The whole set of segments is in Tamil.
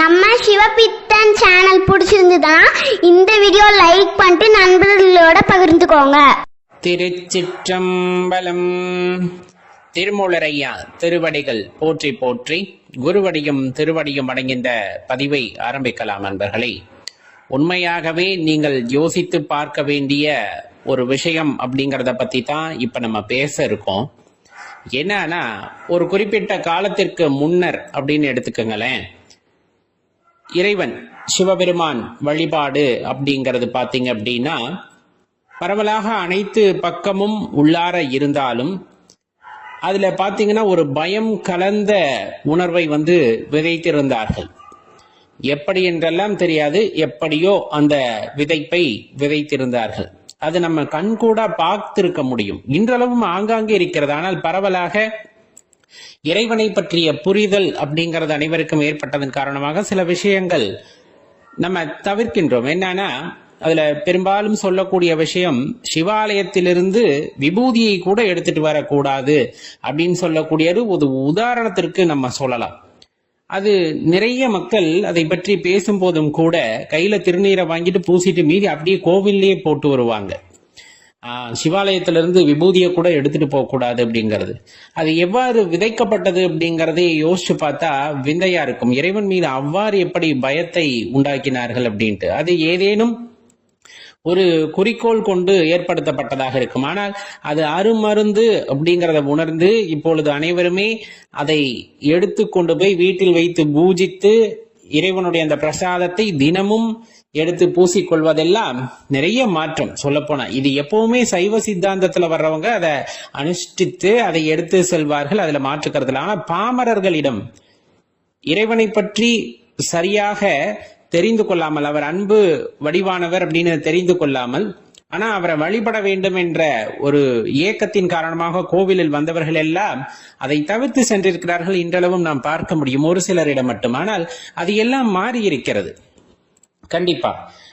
நம்ம சிவபித்தன் சேனல் பிடிச்சிருந்ததுன்னா இந்த வீடியோ லைக் பண்ணிட்டு நண்பர்களோட பகிர்ந்துக்கோங்க. திருச்சிற்றம்பலம் திருமூலரையா திருவடிகள் போற்றி போற்றி குருவடியும் திருவடியும் அடங்கின்ற பதிவை ஆரம்பிக்கலாம் நண்பர்களே. உண்மையாகவே நீங்கள் யோசித்து பார்க்க வேண்டிய ஒரு விஷயம் அப்படிங்கிறத பற்றி தான் இப்போ நம்ம பேச இருக்கோம். என்னன்னா ஒரு குறிப்பிட்ட காலத்திற்கு முன்னர் அப்படின்னு எடுத்துக்கோங்களேன். இறைவன் சிவபெருமான் வழிபாடு அப்படிங்கிறது பார்த்தீங்க அப்படின்னா பரவலாக அனைத்து பக்கமும் உள்ளார இருந்தாலும் அதில் பார்த்தீங்கன்னா ஒரு பயம் கலந்த உணர்வை வந்து விதைத்திருந்தார்கள். எப்படி என்றெல்லாம் தெரியாது எப்படியோ அந்த விதைப்பை விதைத்திருந்தார்கள். அது நம்ம கண்கூட பார்த்திருக்க முடியும். இன்றளவும் ஆங்காங்கே இருக்கிறது. ஆனால் பரவலாக இறைவனை பற்றிய புரிதல் அப்படிங்கிறது அனைவருக்கும் ஏற்பட்டதன் காரணமாக சில விஷயங்கள் நம்ம தவிர்க்கின்றோம். என்னன்னா அதுல பெரும்பாலும் சொல்லக்கூடிய விஷயம் சிவாலயத்திலிருந்து விபூதியை கூட எடுத்துட்டு வரக்கூடாது அப்படின்னு சொல்லக்கூடியது ஒரு உதாரணத்திற்கு நம்ம சொல்லலாம். அது நிறைய மக்கள் அதை பற்றி பேசும்போதும் கூட கையில திருநீரை வாங்கிட்டு பூசிட்டு மீதி அப்படியே கோவில்லையே போட்டு வருவாங்க. சிவாலயத்திலிருந்து விபூதியை கூட எடுத்துட்டு போகக்கூடாது அப்படிங்கிறது. அது எவ்வாறு விதைக்கப்பட்டது அப்படிங்கிறதையே யோசிச்சு பார்த்தா விந்தையா இருக்கும். இறைவன் மீது அவ்வாறு எப்படி பயத்தை உண்டாக்கினார்கள் அப்படின்ட்டு. அது ஏதேனும் ஒரு குறிக்கோள் கொண்டு ஏற்படுத்தப்பட்டதாக இருக்கும். ஆனால் அது அருமருந்து அப்படிங்கிறத உணர்ந்து இப்பொழுது அனைவருமே அதை எடுத்து கொண்டு போய் வீட்டில் வைத்து பூஜித்து இறைவனுடைய அந்த பிரசாதத்தை தினமும் எடுத்து பூசிக்கொள்வதெல்லாம் நிறைய மாற்றம் சொல்லப்போனா. இது எப்பவுமே சைவ சித்தாந்தத்துல வர்றவங்க அதை அனுஷ்டித்து அதை எடுத்து செல்வார்கள் அதுல மாற்றுக்கிறதுல ஆனா பாமரர்களிடம் இறைவனை பற்றி சரியாக தெரிந்து கொள்ளாமல் அவர் அன்பு வடிவானவர் அப்படின்னு தெரிந்து கொள்ளாமல் ஆனா அவரை வழிபட வேண்டும் என்ற ஒரு ஏக்கத்தின் காரணமாக கோவிலில் வந்தவர்கள் எல்லாம் அதை தவிர்த்து சென்றிருக்கிறார்கள். இன்றளவும் நாம் பார்க்க முடியும். ஒரு சிலரிடம் மட்டும். ஆனால் அது எல்லாம் மாறி இருக்கிறது கண்டிப்பா.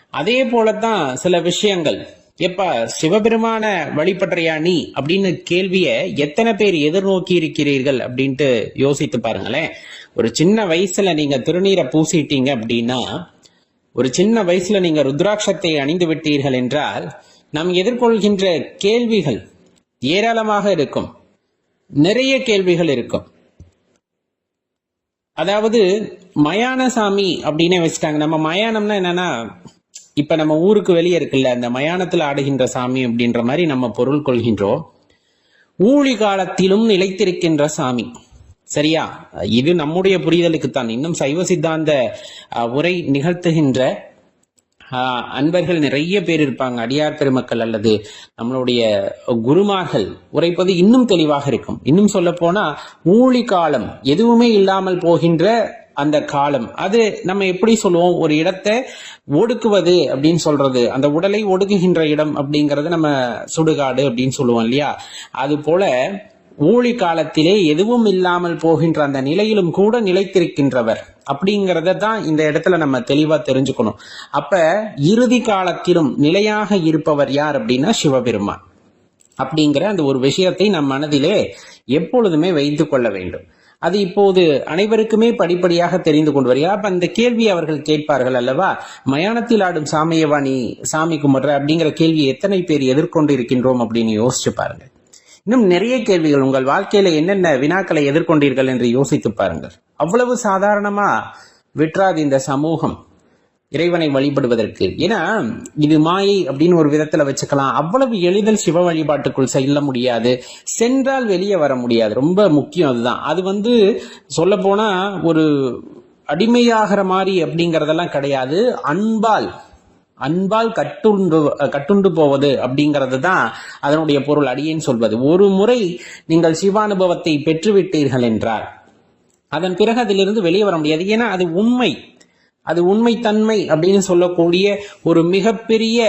அதே போலத்தான் சில விஷயங்கள். எப்ப சிவபெருமான வழிபடுறியா நீ? அப்படின்னு கேள்விய எத்தனை பேர் எதிர்நோக்கி இருக்கிறீர்கள் அப்படின்ட்டு யோசித்து பாருங்களேன். ஒரு சின்ன வயசுல நீங்க திருநீரை பூசிட்டீங்க அப்படின்னா ஒரு சின்ன வயசுல நீங்க ருத்ராட்சத்தை அணிந்து விட்டீர்கள் என்றால் நாம் எதிர்கொள்கின்ற கேள்விகள் ஏராளமாக இருக்கும். நிறைய கேள்விகள் இருக்கும். அதாவது மயான சாமி அப்படின்னே வச்சுட்டாங்க. நம்ம மயானம்னா என்னன்னா இப்ப நம்ம ஊருக்கு வெளியே இருக்குல்ல அந்த மயானத்துல ஆடுகின்ற சாமி அப்படின்ற மாதிரி நம்ம பொருள் கொள்கின்றோம். ஊழி காலத்திலும் நிலைத்திருக்கின்ற சாமி. சரியா? இது நம்முடைய புரிதலுக்கு தான் இன்னும் சைவ சித்தாந்த உரை நிகழ்த்துகின்ற அன்பர்கள் நிறைய பேர் இருப்பாங்க அடியார் பெருமக்கள் அல்லது நம்மளுடைய குருமார்கள். உரைப்பது இன்னும் தெளிவாக இருக்கும். இன்னும் சொல்ல போனா ஊழி காலம் எதுவுமே இல்லாமல் போகின்ற அந்த காலம். அது நம்ம எப்படி சொல்லுவோம்? ஒரு இடத்தை ஒடுக்குவது அப்படின்னு சொல்றது. அந்த உடலை ஒடுக்குகின்ற இடம் அப்படிங்கறது நம்ம சுடுகாடு அப்படின்னு சொல்லுவோம் இல்லையா? அது போல ஊழி காலத்திலே எதுவும் இல்லாமல் போகின்ற அந்த நிலையிலும் கூட நிலைத்திருக்கின்றவர். அப்படிங்கிறத தான் இந்த இடத்துல நம்ம தெளிவா தெரிஞ்சுக்கணும். அப்ப இறுதி காலத்திலும் நிலையாக இருப்பவர் யார் அப்படின்னா சிவபெருமான். அப்படிங்கிற அந்த ஒரு விஷயத்தை நம் மனதிலே எப்பொழுதுமே வைத்து கொள்ள வேண்டும். அது இப்போது அனைவருக்குமே படிப்படியாக தெரிந்து கொண்டு வருகிறார் அப்ப அந்த கேள்வி அவர்கள் கேட்பார்கள் அல்லவா? மயானத்தில் ஆடும் சாமியவா நீ சாமி கும்பிடுற அப்படிங்கிற கேள்வி எத்தனை பேர் எதிர்கொண்டு இருக்கின்றோம் அப்படின்னு யோசிச்சு பாருங்க. இன்னும் நிறைய கேள்விகள். உங்கள் வாழ்க்கையில என்னென்ன வினாக்களை எதிர்கொண்டீர்கள் என்று யோசித்து பாருங்கள். அவ்வளவு சாதாரணமா விற்றாது இந்த சமூகம் இறைவனை வழிபடுவதற்கு. ஏன்னா இது மாயை அப்படின்னு ஒரு விதத்துல வச்சுக்கலாம். அவ்வளவு எளிதில் சிவ வழிபாட்டுக்குள் செல்ல முடியாது. சென்றால் வெளியே வர முடியாது. ரொம்ப முக்கியம் அதுதான். அது வந்து சொல்ல போனா ஒரு அடிமையாகிற மாதிரி அப்படிங்கறதெல்லாம் கிடையாது. அன்பால் அன்பால் கட்டுண்டு கட்டுண்டு போவது அப்படிங்கிறது தான் அதனுடைய பொருள் அடியேன் சொல்வது. ஒரு முறை நீங்கள் சிவானுபவத்தை பெற்றுவிட்டீர்கள் என்றார். அதன் பிறகு அதிலிருந்து வெளியே வர முடியாது. ஏன்னா அது உண்மை. அது உண்மைத்தன்மை அப்படின்னு சொல்லக்கூடிய ஒரு மிகப்பெரிய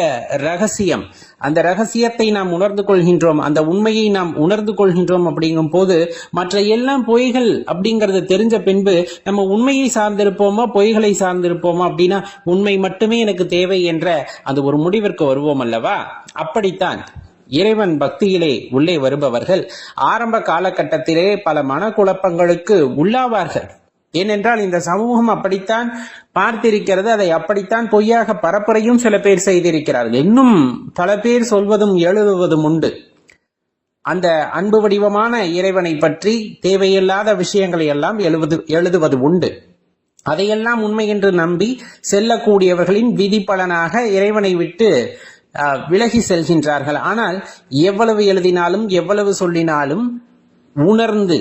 ரகசியம். அந்த ரகசியத்தை நாம் உணர்ந்து கொள்கின்றோம். அந்த உண்மையை நாம் உணர்ந்து கொள்கின்றோம் அப்படிங்கும் போது மற்ற எல்லாம் பொய்கள் அப்படிங்கிறது தெரிஞ்ச பின்பு நம்ம உண்மையை சார்ந்திருப்போமா பொய்களை சார்ந்திருப்போமா அப்படின்னா உண்மை மட்டுமே எனக்கு தேவை என்ற அந்த ஒரு முடிவிற்கு வருவோம் அல்லவா? அப்படித்தான் இறைவன் பக்தியிலே உள்ளே வருபவர்கள் ஆரம்ப காலகட்டத்திலே பல மனக்குழப்பங்களுக்கு உள்ளாவார்கள். ஏனென்றால் இந்த சமூகம் அப்படித்தான் பார்த்திருக்கிறது அதை அப்படித்தான் பொய்யாக பரப்புரையும் சில பேர் செய்திருக்கிறார்கள். இன்னும் பல பேர் சொல்வதும் எழுதுவதும் உண்டு. அந்த அன்பு வடிவமான இறைவனை பற்றி தேவையில்லாத விஷயங்களை எல்லாம் எழுவது எழுதுவது உண்டு. அதையெல்லாம் உண்மை என்று நம்பி செல்லக்கூடியவர்களின் விதி பலனாக இறைவனை விட்டு விலகி செல்கின்றார்கள். ஆனால் எவ்வளவு எழுதினாலும் எவ்வளவு சொல்லினாலும் உணர்ந்து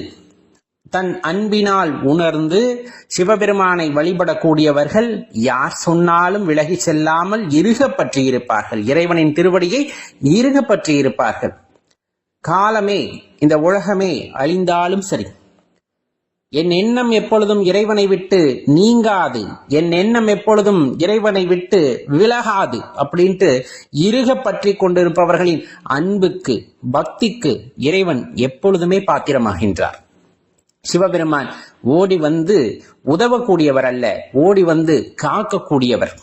தன் அன்பினால் உணர்ந்து சிவபெருமானை வழிபடக்கூடியவர்கள் யார் சொன்னாலும் விலகி செல்லாமல் இருக பற்றியிருப்பார்கள் இறைவனின் திருவடியை இருக பற்றி இருப்பார்கள் காலமே இந்த உலகமே அழிந்தாலும் சரி என் எண்ணம் எப்பொழுதும் இறைவனை விட்டு நீங்காது என் எண்ணம் எப்பொழுதும் இறைவனை விட்டு விலகாது அப்படின்ட்டு இருக பற்றி கொண்டிருப்பவர்களின் அன்புக்கு பக்திக்கு இறைவன் எப்பொழுதுமே பாத்திரமாகின்றார். சிவபெருமான் ஓடி வந்து உதவக்கூடியவர் அல்ல ஓடி வந்து காக்கக்கூடியவர்.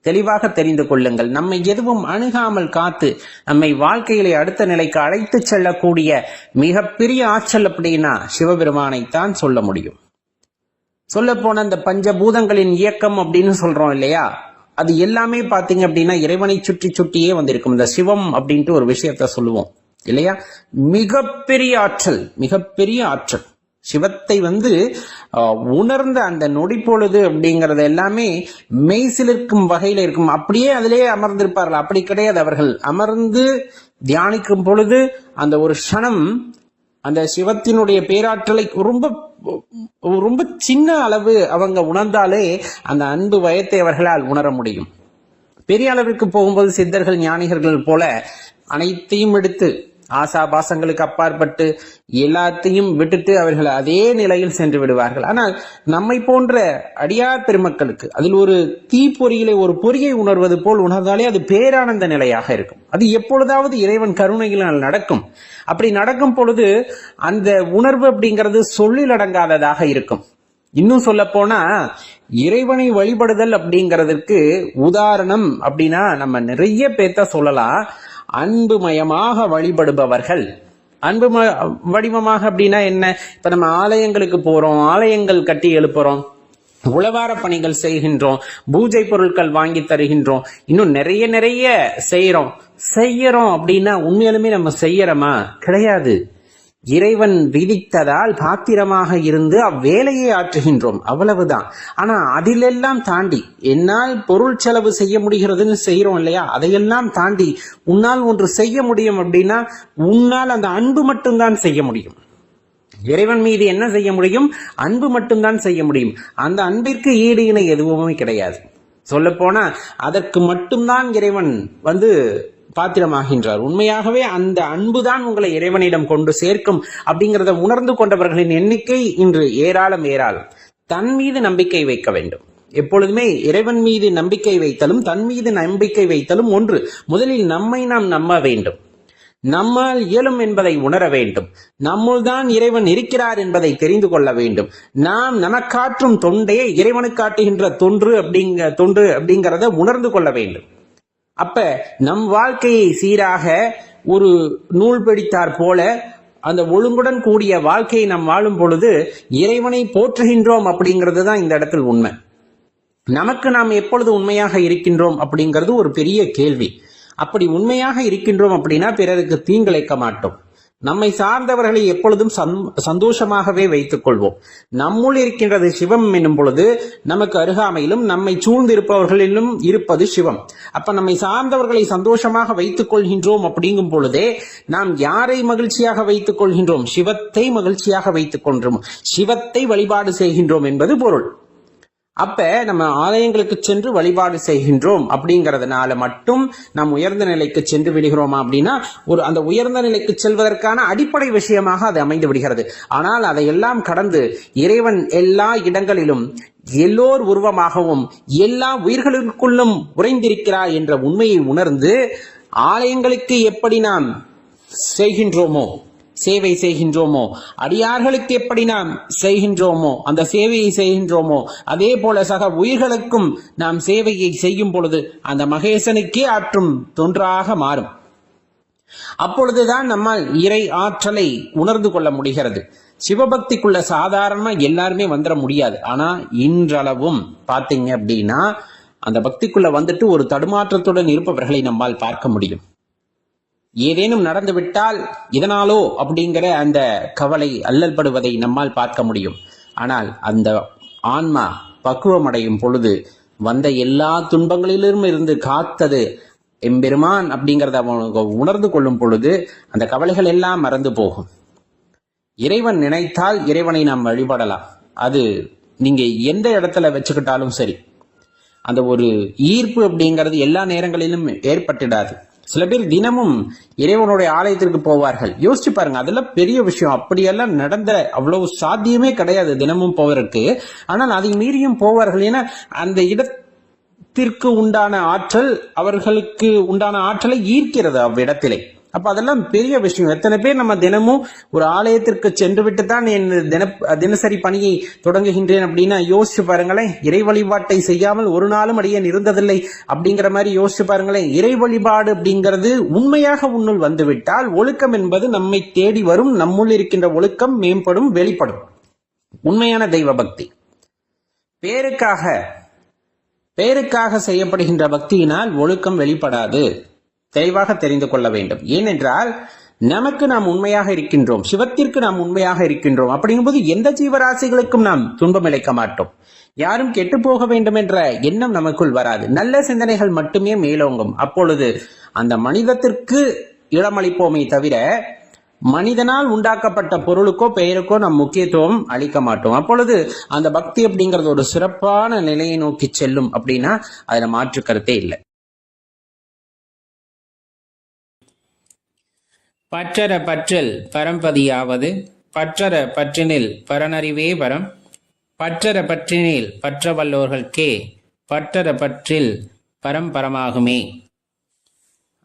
தெளிவாக தெரிந்து கொள்ளுங்கள் நம்மை எதுவும் அணுகாமல் காத்து நம்மை வாழ்க்கையிலே அடுத்த நிலைக்கு அழைத்து செல்லக்கூடிய மிகப்பெரிய ஆற்றல் அப்படின்னா சிவபெருமானைத்தான் சொல்ல முடியும். சொல்ல போன அந்த பஞ்சபூதங்களின் இயக்கம் அப்படின்னு சொல்றோம் இல்லையா? அது எல்லாமே பாத்தீங்க அப்படின்னா இறைவனை சுற்றி சுற்றியே வந்திருக்கும். இந்த சிவம் அப்படின்ட்டு ஒரு விஷயத்த சொல்லுவோம் இல்லையா? மிகப்பெரிய ஆற்றல் மிகப்பெரிய ஆற்றல். சிவத்தை வந்து உணர்ந்த அந்த நொடி பொழுது அப்படிங்கறது எல்லாமே மெய்சிலிருக்கும் வகையில இருக்கும். அப்படியே அதிலேயே அமர்ந்திருப்பார்கள். அப்படி கிடையாது அவர்கள். அமர்ந்து தியானிக்கும் பொழுது அந்த ஒரு க்ஷணம் அந்த சிவத்தினுடைய பேராற்றலை ரொம்ப ரொம்ப சின்ன அளவு அவங்க உணர்ந்தாலே அந்த அன்பு வயத்தை அவர்களால் உணர முடியும். பெரிய அளவிற்கு போகும்போது சித்தர்கள் ஞானிகள் போல அனைத்தையும் எடுத்து ஆசாபாசங்களுக்கு அப்பாற்பட்டு எல்லாத்தையும் விட்டுட்டு அவர்கள் அதே நிலையில் சென்று விடுவார்கள். ஆனால் நம்மை போன்ற அடியார் பெருமக்களுக்கு அதில் ஒரு தீப்பொறியிலே ஒரு பொறியை உணர்வது போல் உணர்ந்தாலே அது பேரானந்த நிலையாக இருக்கும். அது எப்பொழுதாவது இறைவன் கருணையினால் நடக்கும். அப்படி நடக்கும் பொழுது அந்த உணர்வு அப்படிங்கிறது சொல்லில் அடங்காததாக இருக்கும். இன்னும் சொல்ல போனா இறைவனை வழிபடுதல் அப்படிங்கிறதுக்கு உதாரணம் அப்படின்னா நம்ம நிறைய பேர்த்த சொல்லலாம். அன்புமயமாக வழிபடுபவர்கள். அன்பு ம- வடிவமாக அப்படின்னா என்ன? இப்ப நம்ம ஆலயங்களுக்கு போறோம் ஆலயங்கள் கட்டி எழுப்புறோம் உளவார பணிகள் செய்கின்றோம் பூஜை பொருட்கள் வாங்கி தருகின்றோம் இன்னும் நிறைய நிறைய செய்யறோம் செய்யறோம் அப்படின்னா உண்மையிலுமே நம்ம செய்யறோமா? கிடையாது. இறைவன் விதித்ததால் பாத்திரமாக இருந்து அவ்வேலையை ஆற்றுகின்றோம். அவ்வளவுதான். ஆனா அதிலெல்லாம் தாண்டி என்னால் பொருள் செலவு செய்ய முடிகிறதுன்னு செய்யறோம் இல்லையா? அதையெல்லாம் தாண்டி உன்னால் ஒன்று செய்ய முடியும் அப்படின்னா உன்னால் அந்த அன்பு மட்டும்தான் செய்ய முடியும். இறைவன் மீது என்ன செய்ய முடியும்? அன்பு மட்டும்தான் செய்ய முடியும். அந்த அன்பிற்கு ஈடு இணை எதுவுமே கிடையாது. சொல்ல போனா அதற்கு மட்டும்தான் இறைவன் வந்து பாத்திரமாகின்றார். உண்மையாகவே அந்த அன்புதான் உங்களை இறைவனிடம் கொண்டு சேர்க்கும் அப்படிங்கிறத உணர்ந்து கொண்டவர்களின் எண்ணிக்கை இன்று ஏராளம் ஏராளம். தன் மீது நம்பிக்கை வைக்க வேண்டும். எப்பொழுதுமே இறைவன் மீது நம்பிக்கை வைத்தலும் தன் மீது நம்பிக்கை வைத்தலும் ஒன்று. முதலில் நம்மை நாம் நம்ப வேண்டும். நம்மால் இயலும் என்பதை உணர வேண்டும். நம்முள் தான் இறைவன் இருக்கிறார் என்பதை தெரிந்து கொள்ள வேண்டும். நாம் நமக்காற்றும் தொண்டையே இறைவனுக்காட்டுகின்ற தொன்று அப்படிங்க தொன்று அப்படிங்கிறத உணர்ந்து கொள்ள வேண்டும். அப்ப நம் வாழ்க்கையை சீராக ஒரு நூல் பிடித்தார் போல அந்த ஒழுங்குடன் கூடிய வாழ்க்கையை நாம் வாழும் பொழுது இறைவனை போற்றுகின்றோம் அப்படிங்கிறது தான் இந்த இடத்தில் உண்மை. நமக்கு நாம் எப்பொழுது உண்மையாக இருக்கின்றோம் அப்படிங்கிறது ஒரு பெரிய கேள்வி. அப்படி உண்மையாக இருக்கின்றோம் அப்படின்னா பிறருக்கு தீங்கிழைக்க மாட்டோம். நம்மை சார்ந்தவர்களை எப்பொழுதும் சந்தோஷமாகவே வைத்துக் கொள்வோம். நம்முள் இருக்கின்றது சிவம் என்னும் பொழுது நமக்கு அருகாமையிலும் நம்மை சூழ்ந்திருப்பவர்களிலும் இருப்பது சிவம். அப்ப நம்மை சார்ந்தவர்களை சந்தோஷமாக வைத்துக் கொள்கின்றோம் அப்படிங்கும் பொழுதே நாம் யாரை மகிழ்ச்சியாக வைத்துக் கொள்கின்றோம்? சிவத்தை மகிழ்ச்சியாக வைத்துக் கொள்கிறோம் சிவத்தை வழிபாடு செய்கின்றோம் என்பது பொருள். அப்ப நம்ம ஆலயங்களுக்கு சென்று வழிபாடு செய்கின்றோம் அப்படிங்கறதுனால மட்டும் நாம் உயர்ந்த நிலைக்கு சென்று விடுகிறோமா அப்படின்னா ஒரு அந்த உயர்ந்த நிலைக்கு செல்வதற்கான அடிப்படை விஷயமாக அது அமைந்து விடுகிறது. ஆனால் அதையெல்லாம் கடந்து இறைவன் எல்லா இடங்களிலும் எல்லோர் உருவமாகவும் எல்லா உயிர்களுக்குள்ளும் உறைந்திருக்கிறார் என்ற உண்மையை உணர்ந்து ஆலயங்களுக்கு எப்படி நாம் செய்கின்றோமோ சேவை செய்கின்றோமோ? அடியார்களுக்கு எப்படி நாம் செய்கின்றோமோ? அந்த சேவையை செய்கின்றோமோ? அதே போல சக உயிர்களுக்கும் நாம் சேவையை செய்யும் பொழுது அந்த மகேசனுக்கே ஆற்றும் தொன்றாக மாறும். அப்பொழுதுதான் நம்மால் இறை ஆற்றலை உணர்ந்து கொள்ள முடிகிறது. சிவபக்திக்குள்ள சாதாரணமா எல்லாருமே வந்துட முடியாது. ஆனா இன்றளவும் பாத்தீங்க அப்படின்னா அந்த பக்திக்குள்ள வந்துட்டு ஒரு தடுமாற்றத்துடன் இருப்பவர்களை நம்மால் பார்க்க முடியும். ஏதேனும் நடந்துவிட்டால் இதனாலோ அப்படிங்கிற அந்த கவலை அல்லல்படுவதை நம்மால் பார்க்க முடியும். ஆனால் அந்த ஆன்மா பக்குவமடையும் பொழுது வந்த எல்லா துன்பங்களிலும் இருந்து காத்தது எம்பெருமான் அப்படிங்கிறத அவங்க உணர்ந்து கொள்ளும் பொழுது அந்த கவலைகள் எல்லாம் மறந்து போகும். இறைவன் நினைத்தால் இறைவனை நாம் வழிபடலாம். அது நீங்க எந்த இடத்துல வச்சுக்கிட்டாலும் சரி. அந்த ஒரு ஈர்ப்பு அப்படிங்கிறது எல்லா நேரங்களிலும் ஏற்பட்டுடாது. சில பேர் தினமும் இறைவனுடைய ஆலயத்திற்கு போவார்கள். யோசிச்சு பாருங்க அதெல்லாம் பெரிய விஷயம். அப்படியெல்லாம் நடந்த அவ்வளவு சாத்தியமே கிடையாது தினமும் போவதற்கு. ஆனால் அதை மீறியும் போவார்கள். ஏன்னா அந்த இடத்திற்கு உண்டான ஆற்றல் அவர்களுக்கு உண்டான ஆற்றலை ஈர்க்கிறது அவ்விடத்திலே. அப்ப அதெல்லாம் பெரிய விஷயம். எத்தனை பேர் நம்ம தினமும் ஒரு ஆலயத்திற்கு சென்று விட்டு தான் என் தின தினசரி பணியை தொடங்குகின்றேன் அப்படின்னா யோசிச்சு பாருங்களேன். இறை வழிபாட்டை செய்யாமல் ஒரு நாளும் அடியேன் இருந்ததில்லை அப்படிங்கிற மாதிரி யோசிச்சு பாருங்களேன். இறை வழிபாடு அப்படிங்கிறது உண்மையாக உன்னுள் வந்துவிட்டால் ஒழுக்கம் என்பது நம்மை தேடி வரும் நம்முள் இருக்கின்ற ஒழுக்கம் மேம்படும் வெளிப்படும். உண்மையான தெய்வ பக்தி. பேருக்காக பேருக்காக செய்யப்படுகின்ற பக்தியினால் ஒழுக்கம் வெளிப்படாது. தெளிவாக தெரிந்து கொள்ள வேண்டும். ஏனென்றால் நமக்கு நாம் உண்மையாக இருக்கின்றோம். சிவத்திற்கு நாம் உண்மையாக இருக்கின்றோம். அப்படிங்கும்போது எந்த ஜீவராசிகளுக்கும் நாம் துன்பம் இழைக்க மாட்டோம். யாரும் கெட்டு போக வேண்டும் என்ற எண்ணம் நமக்குள் வராது. நல்ல சிந்தனைகள் மட்டுமே மேலோங்கும். அப்பொழுது அந்த மனிதத்திற்கு இடமளிப்போமே தவிர மனிதனால் உண்டாக்கப்பட்ட பொருளுக்கோ பெயருக்கோ நாம் முக்கியத்துவம் அளிக்க மாட்டோம். அப்பொழுது அந்த பக்தி அப்படிங்கிறது ஒரு சிறப்பான நிலையை நோக்கி செல்லும் அப்படின்னா அதுல மாற்று கருத்தே இல்லை. பற்றற பற்றல் பரம்பதியாவது பற்றற பற்றினில் பரனறிவே பரம் பற்றற பற்றினில் பற்றவல்லோர்கள்கே பற்றற பற்றில் பரம்பரமாகுமே.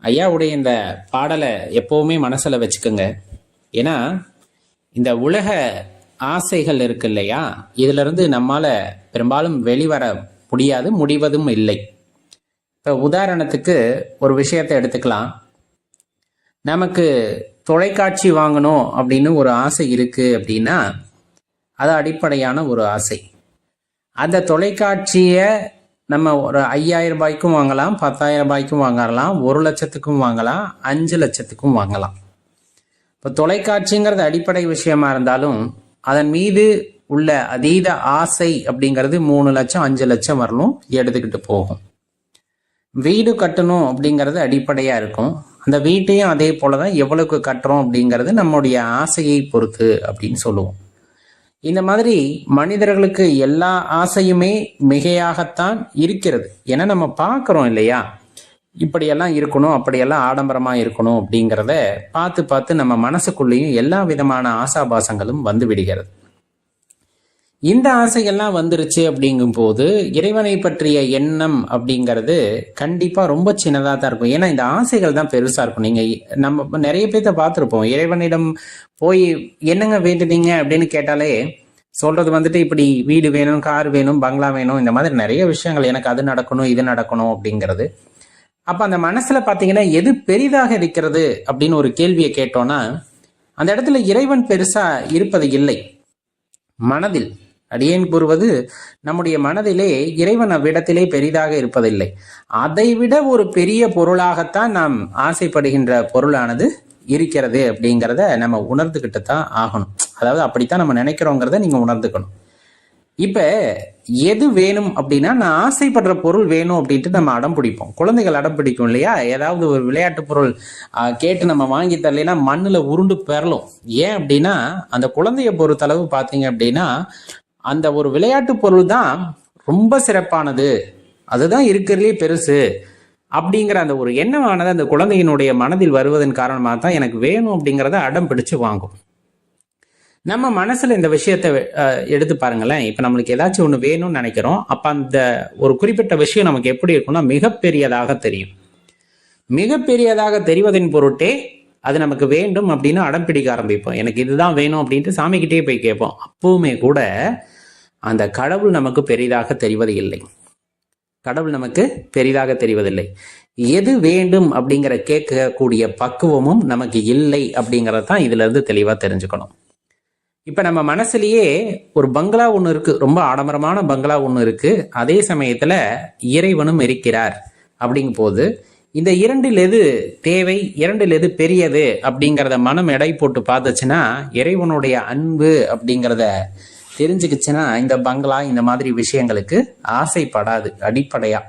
ஐயாவுடைய இந்த பாடலை எப்போவுமே மனசில் வச்சுக்கோங்க. ஏன்னா இந்த உலக ஆசைகள் இருக்கு இல்லையா? இதிலிருந்து நம்மால் பெரும்பாலும் வெளிவர முடியாது முடிவதும் இல்லை. இப்போ உதாரணத்துக்கு ஒரு விஷயத்தை எடுத்துக்கலாம். நமக்கு தொலைக்காட்சி வாங்கணும் அப்படின்னு ஒரு ஆசை இருக்குது அப்படின்னா அது அடிப்படையான ஒரு ஆசை. அந்த தொலைக்காட்சியை நம்ம ஒரு ஐயாயிரம் ரூபாய்க்கும் வாங்கலாம் பத்தாயிரம் ரூபாய்க்கும் வாங்கலாம் ஒரு லட்சத்துக்கும் வாங்கலாம் அஞ்சு லட்சத்துக்கும் வாங்கலாம். இப்போ தொலைக்காட்சிங்கிறது அடிப்படை விஷயமா இருந்தாலும் அதன் மீது உள்ள அதீத ஆசை அப்படிங்கிறது மூணு லட்சம் அஞ்சு லட்சம் வரலும் எடுத்துக்கிட்டு போகும். வீடு கட்டணும் அப்படிங்கிறது அடிப்படையாக இருக்கும். அந்த வீட்டையும் அதே போலதான் எவ்வளவுக்கு கட்டுறோம் அப்படிங்கிறது நம்முடைய ஆசையை பொறுத்து அப்படின்னு சொல்லுவோம். இந்த மாதிரி மனிதர்களுக்கு எல்லா ஆசையுமே மிகையாகத்தான் இருக்கிறது. ஏன்னா நம்ம பார்க்குறோம் இல்லையா? இப்படியெல்லாம் இருக்கணும் அப்படியெல்லாம் ஆடம்பரமாக இருக்கணும் அப்படிங்கிறத பார்த்து பார்த்து நம்ம மனசுக்குள்ளேயும் எல்லா விதமான ஆசாபாசங்களும் வந்து விடுகிறது. இந்த ஆசையெல்லாம் வந்துருச்சு அப்படிங்கும் போது இறைவனை பற்றிய எண்ணம் அப்படிங்கிறது கண்டிப்பாக ரொம்ப சின்னதாக தான் இருக்கும். ஏன்னா இந்த ஆசைகள் தான் பெருசாக இருக்கும். நீங்கள் நம்ம நிறைய பேர்த்த பார்த்துருப்போம். இறைவனிடம் போய் என்னங்க வேண்டுனீங்க அப்படின்னு கேட்டாலே சொல்றது வந்துட்டு இப்படி வீடு வேணும் கார் வேணும் பங்களா வேணும் இந்த மாதிரி நிறைய விஷயங்கள். எனக்கு அது நடக்கணும் இது நடக்கணும் அப்படிங்கிறது. அப்ப அந்த மனசுல பாத்தீங்கன்னா எது பெரிதாக இருக்கிறது அப்படின்னு ஒரு கேள்வியை கேட்டோம்னா அந்த இடத்துல இறைவன் பெருசா இருப்பது இல்லை. மனதில். அடியேன் கூறுவது நம்முடைய மனதிலே இறைவன் அவ்விடத்திலே பெரிதாக இருப்பதில்லை. அதைவிட ஒரு பெரிய பொருளாகத்தான் நாம் ஆசைப்படுகின்ற பொருளானது இருக்கிறது அப்படிங்கிறத நம்ம உணர்ந்துக்கிட்டு தான் ஆகணும். அதாவது அப்படித்தான் நம்ம நினைக்கிறோங்கிறத நீங்க உணர்ந்துக்கணும். இப்ப எது வேணும் அப்படின்னா நான் ஆசைப்படுற பொருள் வேணும் அப்படின்ட்டு நம்ம அடம் பிடிப்போம். குழந்தைகள் அடம் பிடிக்கும் இல்லையா? ஏதாவது ஒரு விளையாட்டு பொருள் கேட்டு நம்ம வாங்கி தரலைன்னா மண்ணுல உருண்டு பெறலும். ஏன் அப்படின்னா அந்த குழந்தைய பொறுத்தளவு பாத்தீங்க அப்படின்னா அந்த ஒரு விளையாட்டு பொருள் தான் ரொம்ப சிறப்பானது. அதுதான் இருக்கிறதுலே பெருசு. அப்படிங்கிற அந்த ஒரு எண்ணமானது அந்த குழந்தையினுடைய மனதில் வருவதன் காரணமாக தான் எனக்கு வேணும் அப்படிங்கிறத அடம் பிடிச்சு வாங்கும். நம்ம மனசில் இந்த விஷயத்தை எடுத்து பாருங்களேன். இப்போ நம்மளுக்கு ஏதாச்சும் ஒன்று வேணும்னு நினைக்கிறோம். அப்போ அந்த ஒரு குறிப்பிட்ட விஷயம் நமக்கு எப்படி இருக்கும்னா மிகப்பெரியதாக தெரியும். மிகப்பெரியதாக தெரிவதன் பொருட்டே அது நமக்கு வேண்டும் அப்படின்னு அடம் பிடிக்க ஆரம்பிப்போம். எனக்கு இதுதான் வேணும் அப்படின்ட்டு சாமிக்கிட்டே போய் கேட்போம். அப்பவுமே கூட அந்த கடவுள் நமக்கு பெரிதாக தெரிவது இல்லை கடவுள் நமக்கு பெரிதாக தெரிவதில்லை. எது வேண்டும் அப்படிங்கிற கேட்கக்கூடிய பக்குவமும் நமக்கு இல்லை அப்படிங்கிறத தான் இதுலேருந்து தெளிவாக தெரிஞ்சுக்கணும். இப்போ நம்ம மனசுலேயே ஒரு பங்களா ஒன்று இருக்குது ரொம்ப ஆடம்பரமான பங்களா ஒன்று இருக்குது அதே சமயத்தில் இறைவனும் இருக்கிறார் அப்படிங்கும் போது இந்த இரண்டில் எது தேவை இரண்டில் எது பெரியது அப்படிங்கிறத மனம் எடை போட்டு பார்த்துச்சுன்னா இறைவனுடைய அன்பு அப்படிங்கிறத தெரிஞ்சுக்கிச்சுன்னா இந்த பங்களா இந்த மாதிரி விஷயங்களுக்கு ஆசைப்படாது அடிப்படையா.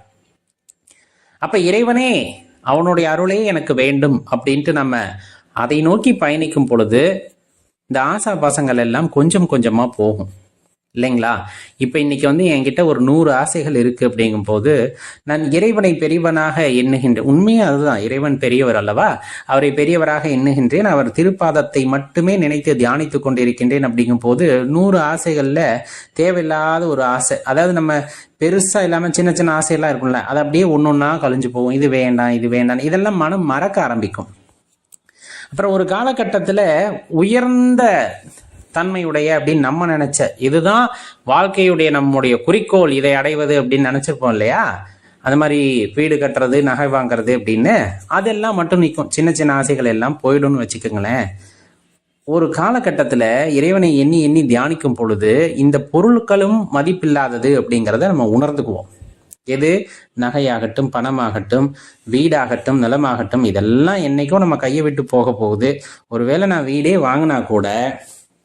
அப்ப இறைவனே அவனுடைய அருளே எனக்கு வேண்டும் அப்படின்ட்டு நம்ம அதை நோக்கி பயணிக்கும் பொழுது இந்த ஆசா பாசங்கள் எல்லாம் கொஞ்சம் கொஞ்சமா போகும். இல்லைங்களா? இப்போ இன்னைக்கு வந்து என்கிட்ட ஒரு நூறு ஆசைகள் இருக்குது அப்படிங்கும் போது நான் இறைவனை பெரியவனாக எண்ணுகின்றேன் உண்மையே அதுதான் இறைவன் பெரியவர் அல்லவா? அவரை பெரியவராக எண்ணுகின்றேன் அவர் திருப்பாதத்தை மட்டுமே நினைத்து தியானித்து கொண்டிருக்கின்றேன் அப்படிங்கும் போது நூறு ஆசைகளில் தேவையில்லாத ஒரு ஆசை. அதாவது நம்ம பெருசாக இல்லாமல் சின்ன சின்ன ஆசையெல்லாம் இருக்கும்ல அது அப்படியே ஒன்று ஒன்றா கழிஞ்சு போகும் இது வேண்டாம் இது வேண்டாம். இதெல்லாம் மனம் மறக்க ஆரம்பிக்கும். அப்புறம் ஒரு காலகட்டத்தில் உயர்ந்த தன்மையுடைய அப்படின்னு நம்ம நினைச்ச இதுதான் வாழ்க்கையுடைய நம்முடைய குறிக்கோள் இதை அடைவது அப்படின்னு நினைச்சிருப்போம் இல்லையா? அந்த மாதிரி வீடு கட்டுறது நகை வாங்குறது அப்படின்னு அதெல்லாம் மட்டும் நிற்கும் சின்ன சின்ன ஆசைகள் எல்லாம் போயிடும்னு வச்சுக்கோங்களேன். ஒரு காலகட்டத்தில் இறைவனை எண்ணி எண்ணி தியானிக்கும் பொழுது இந்த பொருட்களும் மதிப்பில்லாதது அப்படிங்கிறத நம்ம உணர்ந்துக்குவோம். எது? நகையாகட்டும் பணமாகட்டும் வீடாகட்டும் நிலமாகட்டும் இதெல்லாம் என்றைக்கும் நம்ம கையை விட்டு போக போகுது. ஒருவேளை நான் வீடே வாங்கினா கூட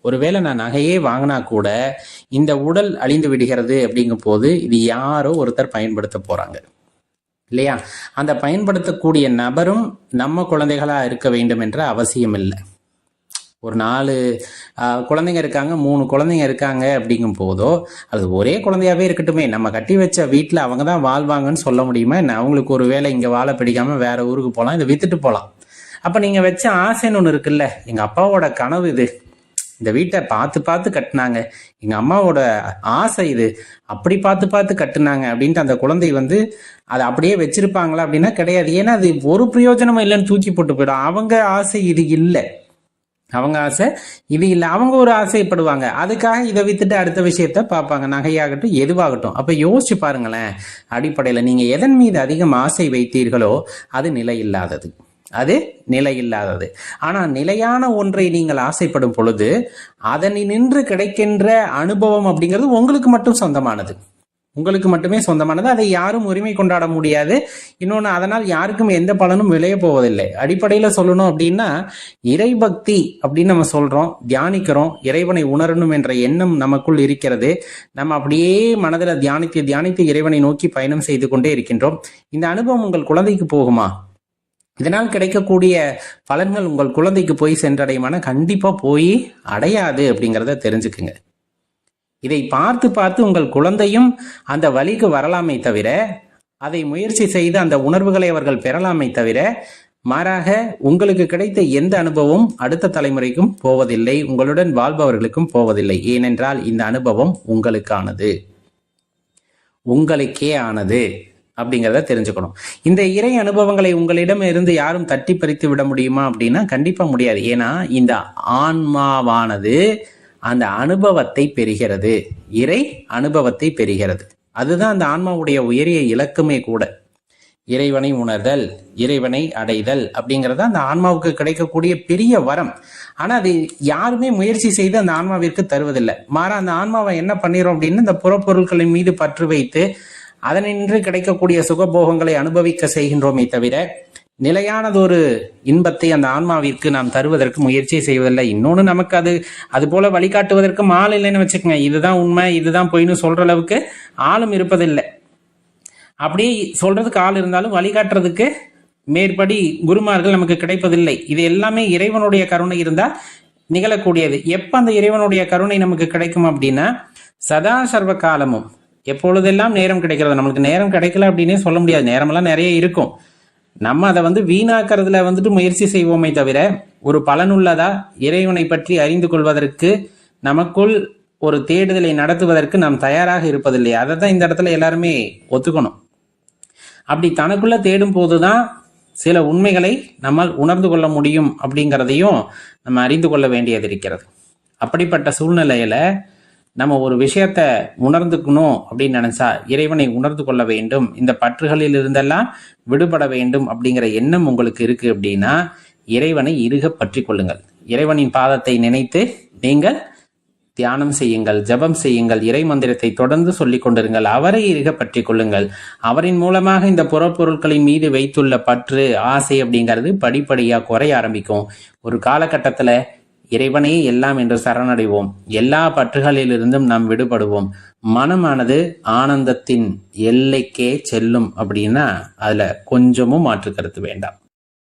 ஒருவேளை நான் நகையே வாங்கினா கூட இந்த உடல் அழிந்து விடுகிறது அப்படிங்கும் போது இது யாரோ ஒருத்தர் பயன்படுத்த போறாங்க. இல்லையா? அந்த பயன்படுத்தக்கூடிய நபரும் நம்ம குழந்தைகளா இருக்க வேண்டும் என்ற அவசியம் இல்லை. ஒரு நாலு குழந்தைங்க இருக்காங்க மூணு குழந்தைங்க இருக்காங்க அப்படிங்கும் போதோ அது ஒரே குழந்தையாவே இருக்கட்டுமே. நம்ம கட்டி வச்ச வீட்டில் அவங்க தான் வாழ்வாங்கன்னு சொல்ல முடியுமா? என்ன? அவங்களுக்கு ஒரு வேலை இங்கே வாழை பிடிக்காம வேற ஊருக்கு போகலாம் இதை வித்துட்டு போகலாம் அப்போ நீங்கள் வச்ச ஆசைன்னு ஒன்று இருக்குல்ல? எங்கள் அப்பாவோட கனவு இது. இந்த வீட்டை பார்த்து பார்த்து கட்டினாங்க. எங்கள் அம்மாவோட ஆசை இது. அப்படி பார்த்து பார்த்து கட்டினாங்க அப்படின்ட்டு அந்த குழந்தை வந்து அதை அப்படியே வச்சிருப்பாங்களா அப்படின்னா கிடையாது. ஏன்னா அது ஒரு பிரயோஜனமும் இல்லைன்னு தூக்கி போட்டு போயிடும். அவங்க ஆசை இது இல்லை. அவங்க ஆசை இது இல்லை. அவங்க ஒரு ஆசைப்படுவாங்க. அதுக்காக இதை வித்துட்டு அடுத்த விஷயத்த பார்ப்பாங்க. நகையாகட்டும் எதுவாகட்டும். அப்போ யோசிச்சு பாருங்களேன். அடிப்படையில் நீங்கள் எதன் மீது அதிகம் ஆசை வைத்தீர்களோ அது நிலை இல்லாதது அது நிலை இல்லாதது ஆனால் நிலையான ஒன்றை நீங்கள் ஆசைப்படும் பொழுது அதனை நின்று கிடைக்கின்ற அனுபவம் அப்படிங்கிறது உங்களுக்கு மட்டும் சொந்தமானது. உங்களுக்கு மட்டுமே சொந்தமானது. அதை யாரும் உரிமை கொண்டாட முடியாது. இன்னொன்று அதனால் யாருக்கும் எந்த பலனும் விளைய போவதில்லை. அடிப்படையில் சொல்லணும் அப்படின்னா இறைபக்தி அப்படின்னு நம்ம சொல்றோம் தியானிக்கிறோம் இறைவனை உணரணும் என்ற எண்ணம் நமக்குள் இருக்கிறது. நம்ம அப்படியே மனதில் தியானித்து தியானித்து இறைவனை நோக்கி பயணம் செய்து கொண்டே இருக்கின்றோம். இந்த அனுபவம் உங்கள் குழந்தைக்கு போகுமா? இதனால் கிடைக்கக்கூடிய பலன்கள் உங்கள் குழந்தைக்கு போய் சென்றடையுமான? கண்டிப்பாக போய் அடையாது அப்படிங்கிறத தெரிஞ்சுக்குங்க. இதை பார்த்து பார்த்து உங்கள் குழந்தையும் அந்த வழிக்கு வரலாமே தவிர அதை முயற்சி செய்து அந்த உணர்வுகளை அவர்கள் பெறலாமே தவிர மாறாக உங்களுக்கு கிடைத்த எந்த அனுபவம் அடுத்த தலைமுறைக்கும் போவதில்லை உங்களுடன் வாழ்பவர்களுக்கும் போவதில்லை. ஏனென்றால் இந்த அனுபவம் உங்களுக்கானது. உங்களுக்கே ஆனது. அப்படிங்கிறத தெரிஞ்சுக்கணும். இந்த இறை அனுபவங்களை உங்களிடம் இருந்து யாரும் தட்டி பறித்து விட முடியுமா அப்படின்னா கண்டிப்பா முடியாது. ஏன்னா இந்த ஆன்மாவானது அந்த அனுபவத்தை பெறுகிறது. இறை அனுபவத்தை பெறுகிறது. அதுதான் அந்த ஆன்மாவுடைய உயரிய இலக்குமே கூட. இறைவனை உணர்தல் இறைவனை அடைதல் அப்படிங்கிறது அந்த ஆன்மாவுக்கு கிடைக்கக்கூடிய பெரிய வரம். ஆனா அது யாருமே முயற்சி செய்து அந்த ஆன்மாவிற்கு தருவதில்லை. மாறா அந்த ஆன்மாவை என்ன பண்ணிடும் அப்படின்னு இந்த புறப்பொருட்களின் மீது பற்று வைத்து அதனின்று கிடைக்கக்கூடிய சுகபோகங்களை அனுபவிக்க செய்கின்றோமே தவிர நிலையானதொரு இன்பத்தை அந்த ஆன்மாவிற்கு நாம் தருவதற்கு முயற்சி செய்வதில்லை. இன்னொன்று நமக்கு அது அது போல வழிகாட்டுவதற்கு ஆள் இல்லைன்னு வச்சுக்கோங்க. இதுதான் உண்மை இதுதான் பொய்ன்னு சொல்ற அளவுக்கு ஆளும் இருப்பதில்லை. அப்படி சொல்றதுக்கு ஆள் இருந்தாலும் வழிகாட்டுறதுக்கு மேற்படி குருமார்கள் நமக்கு கிடைப்பதில்லை. இது எல்லாமே இறைவனுடைய கருணை இருந்தால் நிகழக்கூடியது. எப்ப அந்த இறைவனுடைய கருணை நமக்கு கிடைக்கும் அப்படின்னா சதா சர்வ காலமும் எப்பொழுதெல்லாம் நேரம் கிடைக்கிறது நம்மளுக்கு நேரம் கிடைக்கல அப்படின்னே சொல்ல முடியாது. நேரமெல்லாம் நிறைய இருக்கும். நம்ம அதை வந்து வீணாக்கிறதுல வந்துட்டு முயற்சி செய்வோமே தவிர ஒரு பலனுள்ளதா இறைவனை பற்றி அறிந்து கொள்வதற்கு நமக்குள் ஒரு தேடுதலை நடத்துவதற்கு நாம் தயாராக இருப்பதில்லை. அதை தான் இந்த இடத்துல எல்லாருமே ஒத்துக்கணும். அப்படி தனக்குள்ள தேடும் போதுதான் சில உண்மைகளை நம்மால் உணர்ந்து கொள்ள முடியும் அப்படிங்கிறதையும் நம்ம அறிந்து கொள்ள வேண்டியது இருக்கிறது. அப்படிப்பட்ட சூழ்நிலையில நம்ம ஒரு விஷயத்த உணர்ந்துக்கணும் அப்படின்னு நினைச்சா இறைவனை உணர்ந்து கொள்ள வேண்டும். இந்த பற்றுகளில் இருந்தெல்லாம் விடுபட வேண்டும் அப்படிங்கிற எண்ணம் உங்களுக்கு இருக்கு அப்படின்னா இறைவனை இருக பற்றி கொள்ளுங்கள். இறைவனின் பாதத்தை நினைத்து நீங்கள் தியானம் செய்யுங்கள் ஜெபம் செய்யுங்கள் இறை மந்திரத்தை தொடர்ந்து சொல்லிக் கொண்டிருங்கள் அவரை இருக பற்றி கொள்ளுங்கள். அவரின் மூலமாக இந்த புறப்பொருட்களின் மீது வைத்துள்ள பற்று ஆசை அப்படிங்கிறது படிப்படியாக குறைய ஆரம்பிக்கும். ஒரு காலகட்டத்தில் இறைவனே எல்லாம் என்று சரணடைவோம். எல்லா பற்றுகளிலிருந்தும் நாம் விடுபடுவோம். மனமானது ஆனந்தத்தின் எல்லைக்கே செல்லும் அப்படின்னா அதில் கொஞ்சமும் மாற்று கருத்து வேண்டாம்.